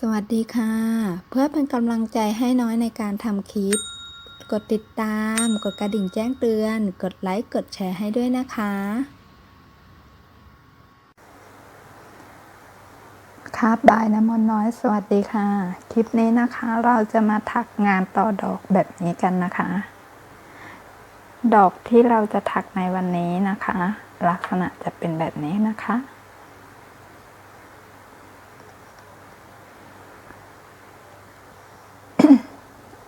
สวัสดีค่ะ เพื่อเป็นกำลังใจให้น้อยในการทำคลิป กดติดตาม กดกระดิ่งแจ้งเตือน กดไลค์ กดแชร์ให้ด้วยนะคะ ครับบายน้ำมนต์น้อยสวัสดีค่ะ คลิปนี้นะคะเราจะมาถักงานต่อดอกแบบนี้กันนะคะ ดอกที่เราจะถักในวันนี้นะคะ ลักษณะจะเป็นแบบนี้นะคะ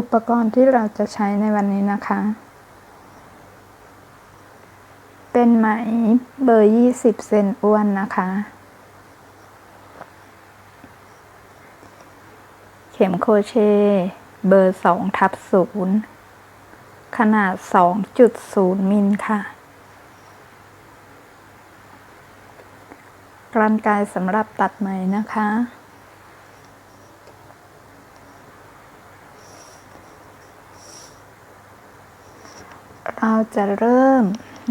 อุปกรณ์ที่เราจะใช้ในวันนี้นะคะ เป็นไหมเบอร์ 20 เซนอ้วนนะคะ เข็มโครเชเบอร์ 2 ทับ 0 ขนาด 2.0 มิลค่ะกรรไกรสำหรับตัดไหมนะคะ เรา จะเริ่ม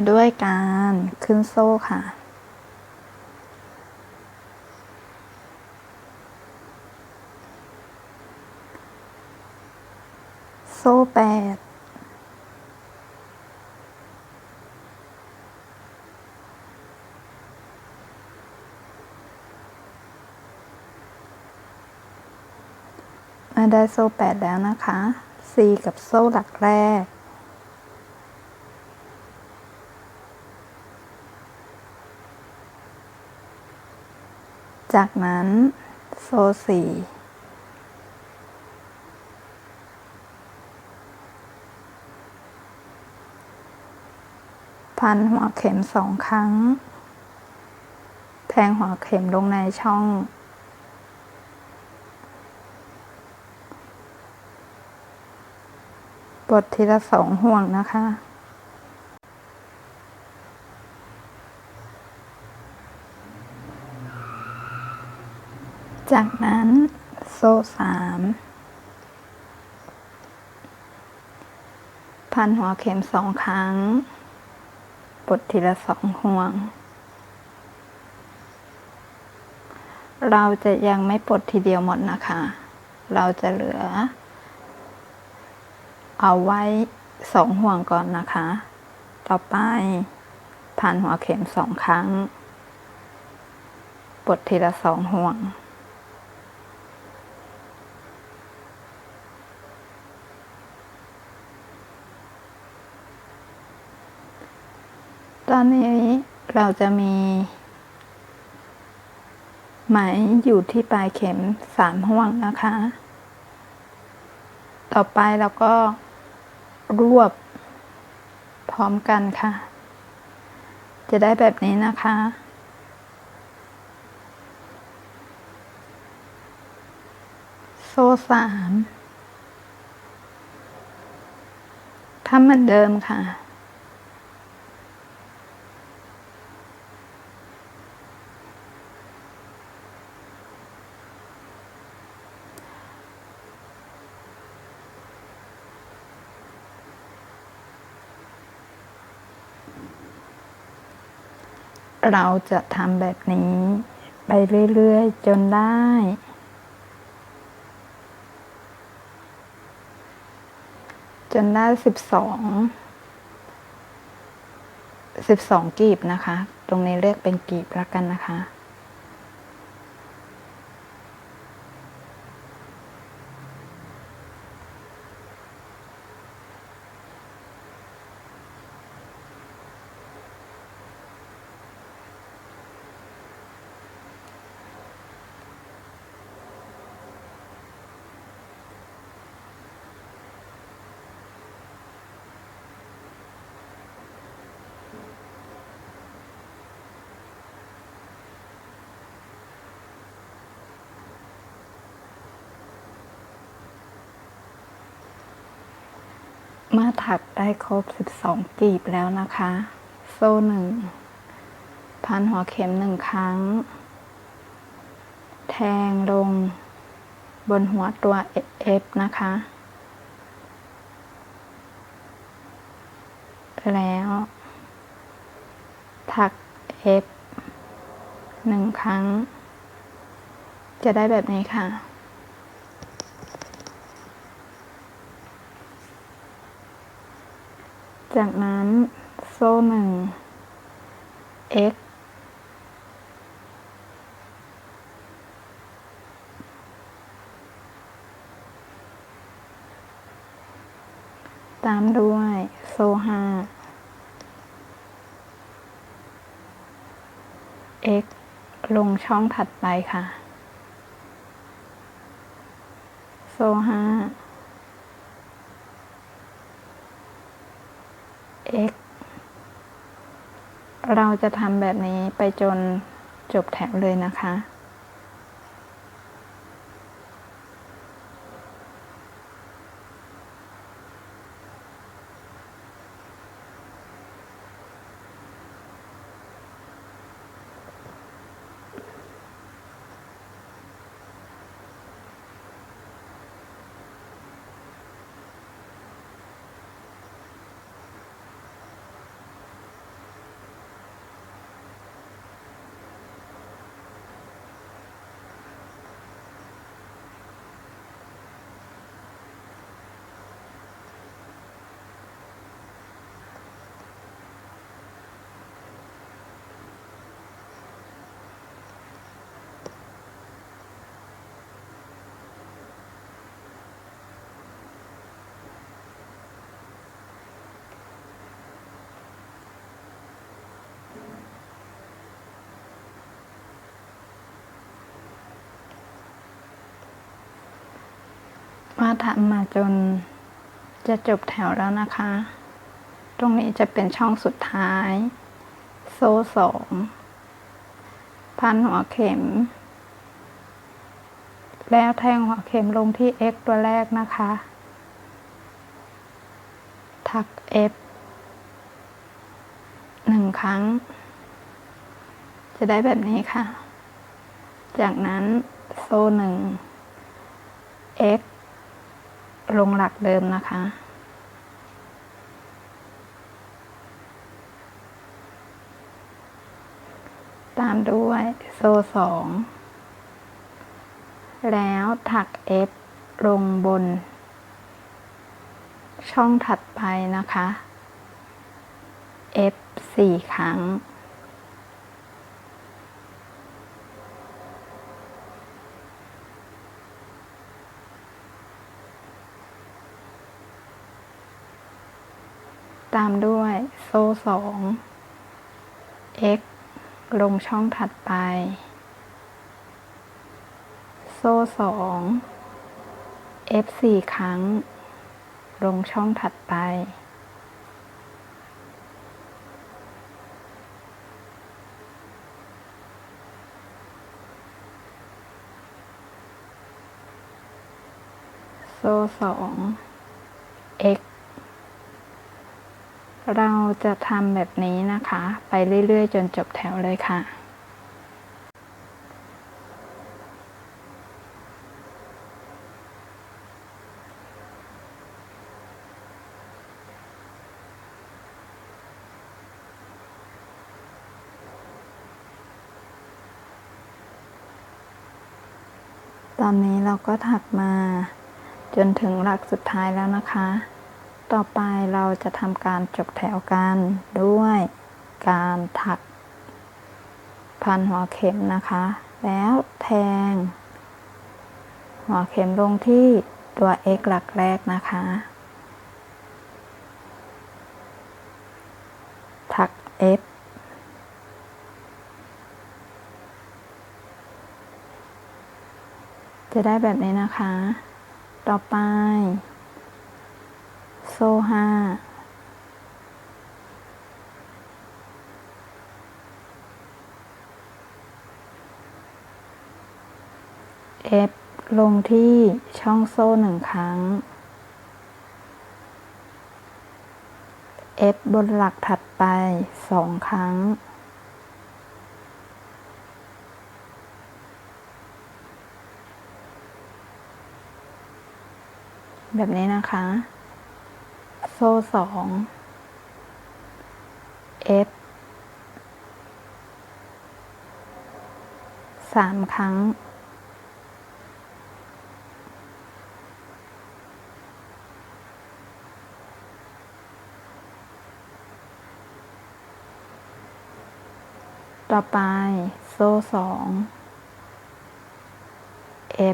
ด้วยการขึ้นโซ่ค่ะ โซ่แปดมาได้โซ่แปดแล้วนะคะ C กับโซ่หลักแรก จากนั้นโซ่สี่พันหัวเข็มสองครั้ง แทงหัวเข็มลงในช่องปลดทีละสองห่วงนะคะ จากนั้นโซ่สามพันหัวเข็มสองครั้งปลดทีละสองห่วง เราจะยังไม่ปลดทีเดียวหมดนะคะ เราจะเหลือ เอาไว้สองห่วงก่อนนะคะ ต่อไปพันหัวเข็มสองครั้งปลดทีละสองห่วง ตอนนี้เราจะมีไหมอยู่ที่ปลายเข็มสามห่วงนะคะ ต่อไปเราก็รวบพร้อมกันค่ะ จะได้แบบนี้นะคะ โซ่สามทำเหมือนเดิมค่ะ เราจะทำแบบนี้ ไปเรื่อยๆ จนได้ จนได้สิบสองสิบสองกีบนะคะ ตรงนี้เรียกเป็นกีบแล้วกันนะคะ เมื่อถักได้ครบ 12 กีบแล้วนะคะ โซ่หนึ่งพันหัวเข็มหนึ่งครั้ง แทงลงบนหัวตัว F นะคะ แล้ว ถัก F หนึ่งครั้ง จะได้แบบนี้ค่ะ จากนั้นโซ่หนึ่ง x ตามด้วยโซ่ห้า x ลงช่องถัดไปค่ะ โซ่ห้า x เราจะทำแบบนี้ไปจนจบแถวเลยนะคะ ทำมาจนจะจบแถวแล้วนะคะ ตรงนี้จะเป็นช่องสุดท้าย โซ่สอง พันหัวเข็ม แล้วแทงหัวเข็มลงที่ x ตัวแรกนะคะถัก f หนึ่งครั้ง จะได้แบบนี้ค่ะ จากนั้นโซ่หนึ่ง x ลงหลักเดิมนะคะ ตามด้วยโซ่สอง แล้วถัก F ลงบน ช่องถัดไปนะคะ F สี่ครั้ง ตามด้วยโซ่สอง x ลงช่องถัดไป โซ่สอง f สี่ครั้ง ลงช่องถัดไป โซ่สอง x เราจะทำแบบนี้นะคะ ไปเรื่อย ๆ จนจบแถวเลยค่ะ ตอนนี้เราก็ถักมาจนถึงหลักสุดท้ายแล้วนะคะ ต่อไปเราจะทำการจบแถวกันด้วยการถัก พันหัวเข็มนะคะ แล้วแทง หัวเข็มลงที่ตัว x หลักแรกนะคะ ถัก f จะได้แบบนี้นะคะ ต่อไป ซ่ห้า F ลงที่ช่องโซ่หนึ่งครั้ง F บนหลักถัดไปสองครั้ง แบบนี้นะคะ โซ่สอง F สามครั้ง ต่อไป โซ่สอง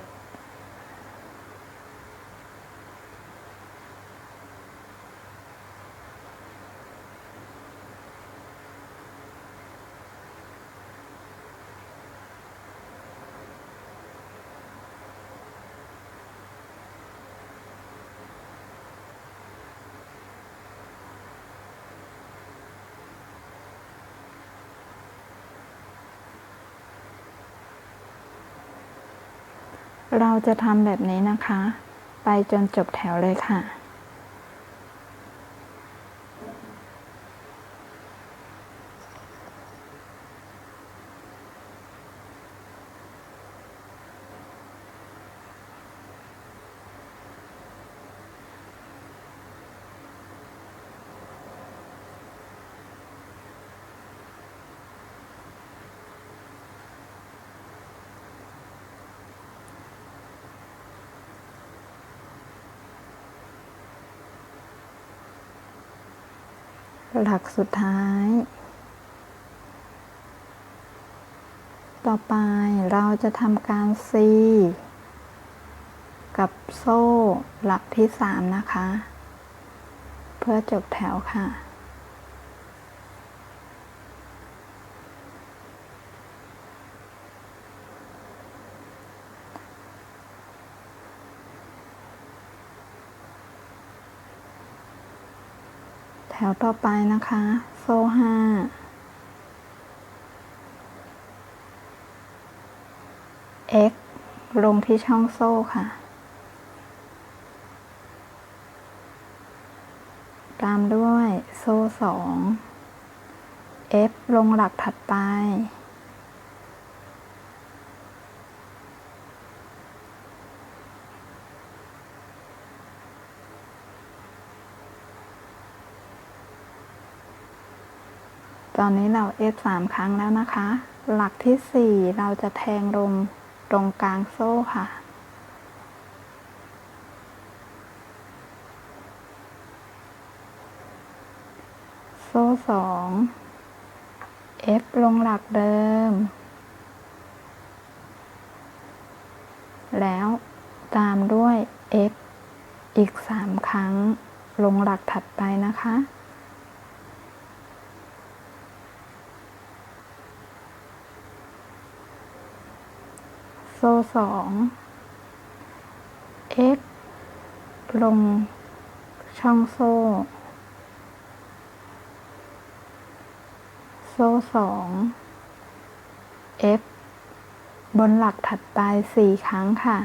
F เราจะทำแบบนี้นะคะ ไปจนจบแถวเลยค่ะ หลักสุดท้าย ต่อไปเราจะทำการซีกับโซ่หลักที่สามนะคะ เพื่อจบแถวค่ะ วต่อไปนะคะ โซ่ห้าเอฟลงที่ช่องโซ่ค่ะ ตามด้วยโซ่สอง f ลงหลักถัดไป ตอนนี้เรา F สามครั้งแล้วนะคะ หลักที่สี่เราจะแทงลงตรงกลางโซ่ค่ะ โซ่สอง F ลงหลักเดิม แล้วตามด้วย F อีกสามครั้งลงหลักถัดไปนะคะ โซ่สอง x ลงช่องโซ่ โซ่สอง f บนหลักถัดไปสี่ครั้งค่ะ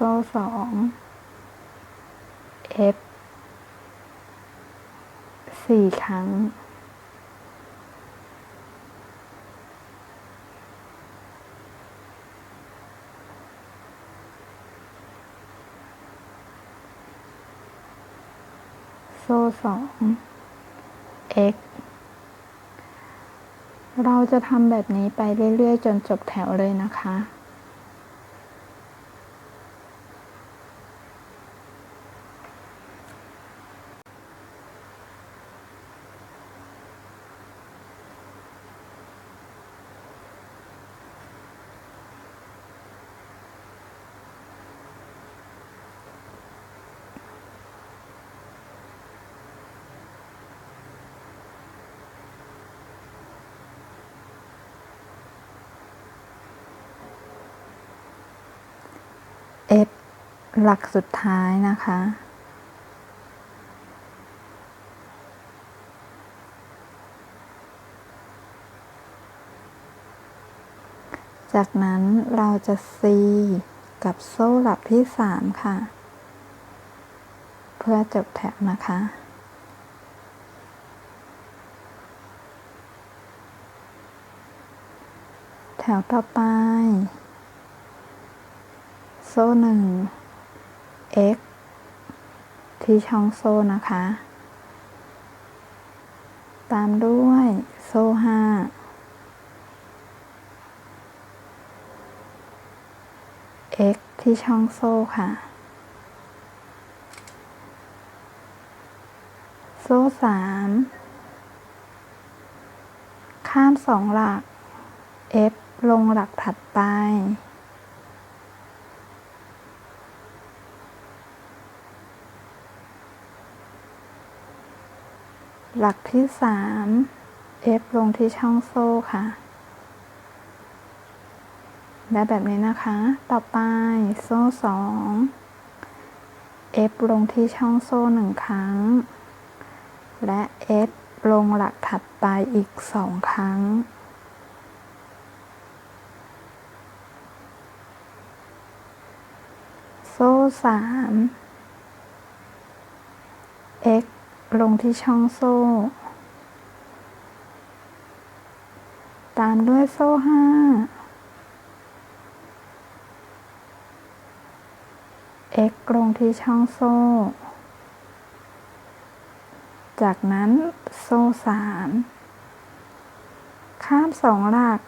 โซ่สอง F สี่ครั้ง โซ่สอง x เราจะทำแบบนี้ไปเรื่อย ๆ จนจบแถวเลยนะคะ F หลักสุดท้ายนะคะ จากนั้นเราจะ C กับโซ่หลักที่สามค่ะ เพื่อจบแถวนะคะแถวต่อไป โซ่หนึ่ง x ที่ช่องโซ่นะคะ ตามด้วยโซ่ห้า x ที่ช่องโซ่ค่ะ โซ่สามข้ามสองหลัก f ลงหลักถัดไป หลักที่สาม F ลงที่ช่องโซ่ค่ะ และแบบนี้นะคะ ต่อไปโซ่สอง F ลงที่ช่องโซ่หนึ่งครั้ง และ F ลงหลักถัดไปอีกสองครั้ง โซ่สาม x ล งที่ช่องโซ่ ตามด้วยโซ่ห้า x ลงที่ช่องโซ่ จากนั้นโซ่สามข้ามสองหลัก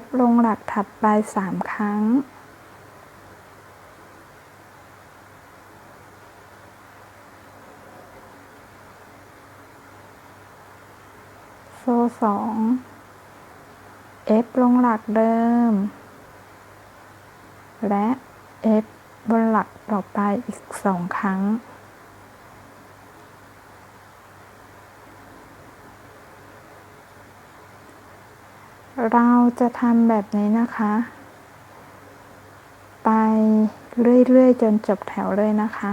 f ลงหลักถัดไปสามครั้ง โซ่ สอง F ลงหลักเดิม และ F บนหลักต่อไปอีกสองครั้ง เราจะทำแบบนี้นะคะ ไปเรื่อย ๆ จนจบแถวเลยนะคะ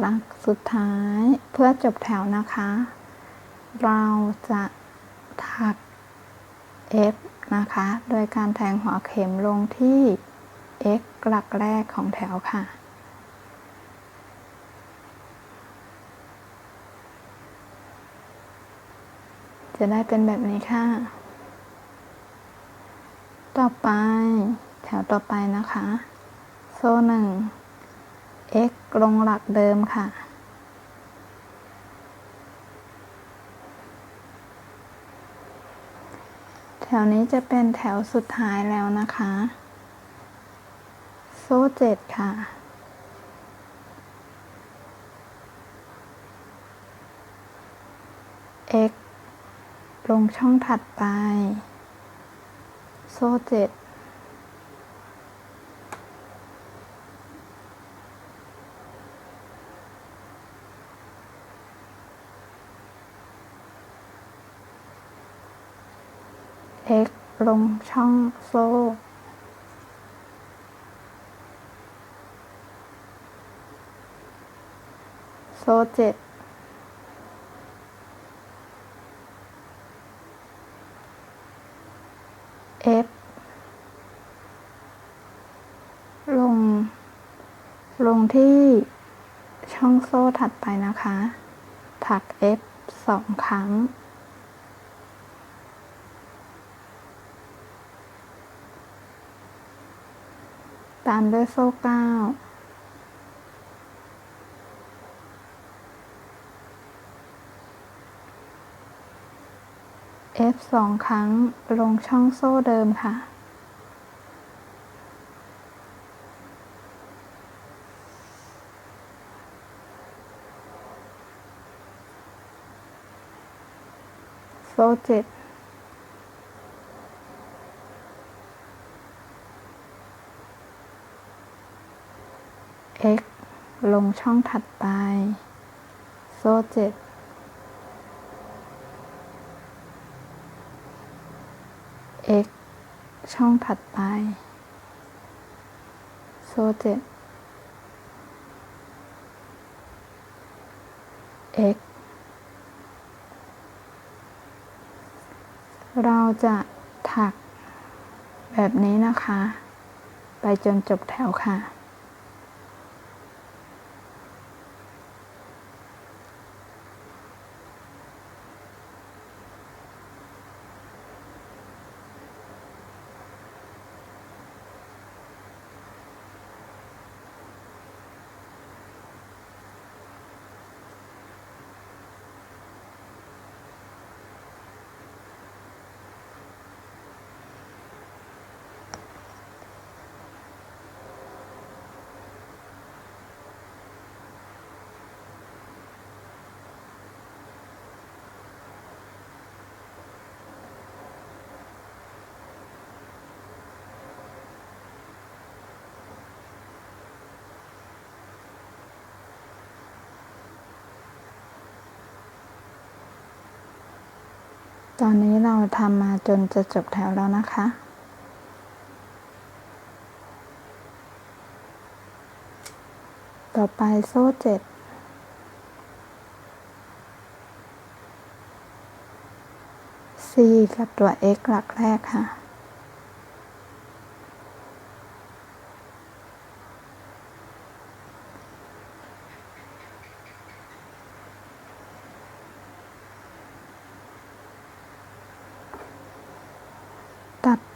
หลัก สุดท้ายเพื่อจบแถวนะคะ เราจะถัก F นะคะ โดยการแทงหัวเข็มลงที่ x หลักแรกของแถวค่ะ จะได้เป็นแบบนี้ค่ะ ต่อไปแถวต่อไปนะคะ โซ่หนึ่ง x ลงหลักเดิมค่ะ แถวนี้จะเป็นแถวสุดท้ายแล้วนะคะ โซ่เจ็ดค่ะ x ลงช่องถัดไป โซ่เจ็ด x ลงช่องโซ่โซ่เจ็ด F ลง ลงที่ช่องโซ่ถัดไปนะคะ ถัก F สองครั้ง ตามด้วยโซ่เก้า F สองครั้งลงช่องโซ่เดิมค่ะ โซ่เจ็ด x ลงช่องถัดไป โซ่เจ็ด x ช่องถัดไป โซ่เจ็ด x เราจะถักแบบนี้นะคะ ไปจนจบแถวค่ะ ตอนนี้เราทำมาจนจะจบแถวแล้วนะคะ ต่อไปโซ่เจ็ด C กับตัว x หลักแรกค่ะ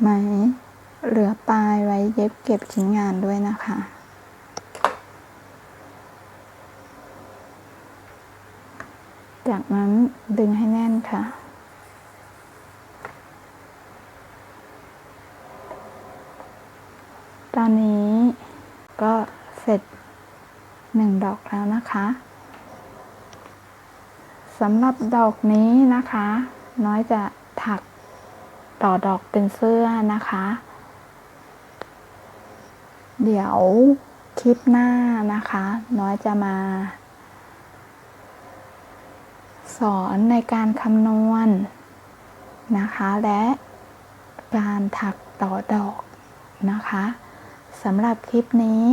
ไหม เหลือปลายไว้เย็บเก็บชิ้นงานด้วยนะคะจากนั้นดึงให้แน่นค่ะ ตอนนี้ก็เสร็จหนึ่งดอกแล้วนะคะสำหรับดอกนี้นะคะ น้อยจะ ต่อดอกเป็นเสื้อนะคะ เดี๋ยวคลิปหน้านะคะ น้อยจะมา สอนในการคำนวณนะคะ และการถักต่อดอกนะคะสำหรับคลิปนี้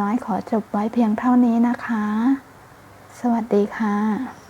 น้อยขอจบไว้เพียงเท่านี้นะคะ สวัสดีค่ะ